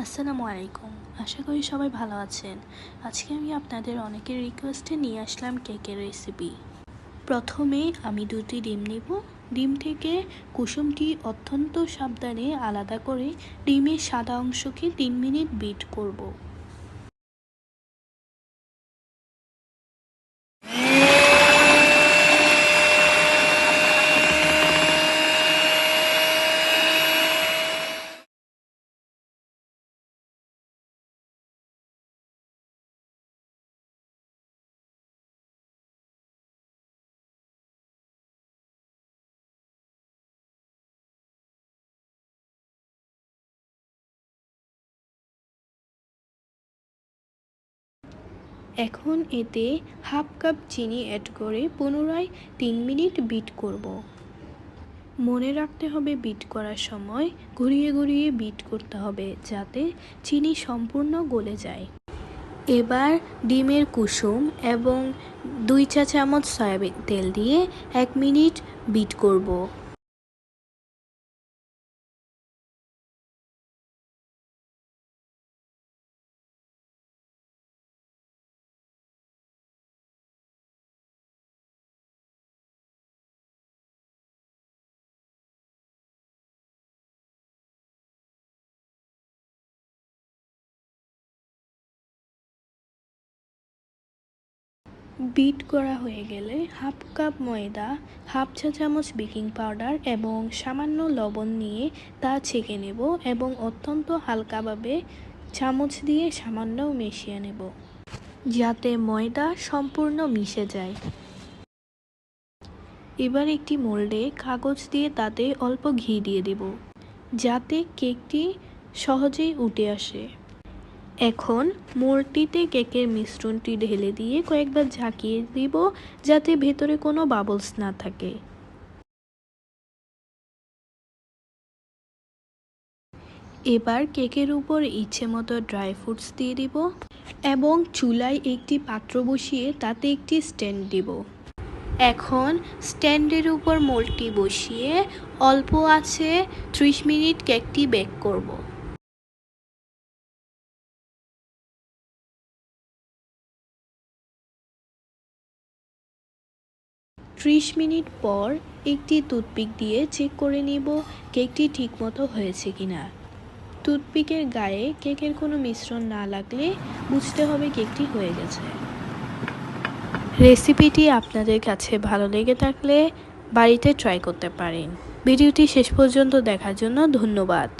আসসালামু আলাইকুম। আশা করি সবাই ভালো আছেন। আজকে আমি আপনাদের অনেকের রিকোয়েস্টে নিয়ে আসলাম কেকের রেসিপি প্রথমে আমি দুটি ডিম নেব। ডিম থেকে কুসুমটি অত্যন্ত সাবধানে আলাদা করে ডিমের সাদা অংশকে তিন মিনিট বিট করব। এখন এতে হাফ কাপ চিনি অ্যাড করে পুনরায় তিন মিনিট বিট করব। মনে রাখতে হবে বিট করার সময় ঘুরিয়ে ঘুরিয়ে বিট করতে হবে যাতে চিনি সম্পূর্ণ গলে যায়। এবার ডিমের কুসুম এবং দুই চা চামচ সয়াবিন তেল দিয়ে এক মিনিট বিট করব। বিট করা হয়ে গেলে হাফ কাপ ময়দা, হাফ চা চামচ বেকিং পাউডার এবং সামান্য লবণ নিয়ে তা ছেঁকে নেব এবং অত্যন্ত হালকাভাবে চামচ দিয়ে সামান্য মিশিয়ে নেব যাতে ময়দা সম্পূর্ণ মিশে যায়। এবার একটি মোল্ডে কাগজ দিয়ে তাতে অল্প ঘি দিয়ে দেব যাতে কেকটি সহজেই উঠে আসে। এখন মোড়টিতে কেকের মিশ্রণটি ঢেলে দিয়ে কয়েকবার ঝাঁকিয়ে দিব যাতে ভেতরে কোনো বাবলস না থাকে। এবার কেকের উপর ইচ্ছে মতো ড্রাই ফ্রুটস দিয়ে দিব এবং চুলায় একটি পাত্র বসিয়ে তাতে একটি স্ট্যান্ড দিব। এখন স্ট্যান্ডের উপর মোলটি বসিয়ে অল্প আছে ত্রিশ মিনিট কেকটি বেক করব। ত্রিশ মিনিট পর একটি টুথপিক দিয়ে চেক করে নিব কেকটি ঠিকমতো হয়েছে কিনা। টুথপিকের গায়ে কেকের কোনো মিশ্রণ না লাগলে বুঝতে হবে কেকটি হয়ে গেছে। রেসিপিটি আপনাদের কাছে ভালো লেগে থাকলে বাড়িতে ট্রাই করতে পারেন। ভিডিওটি শেষ পর্যন্ত দেখার জন্য ধন্যবাদ।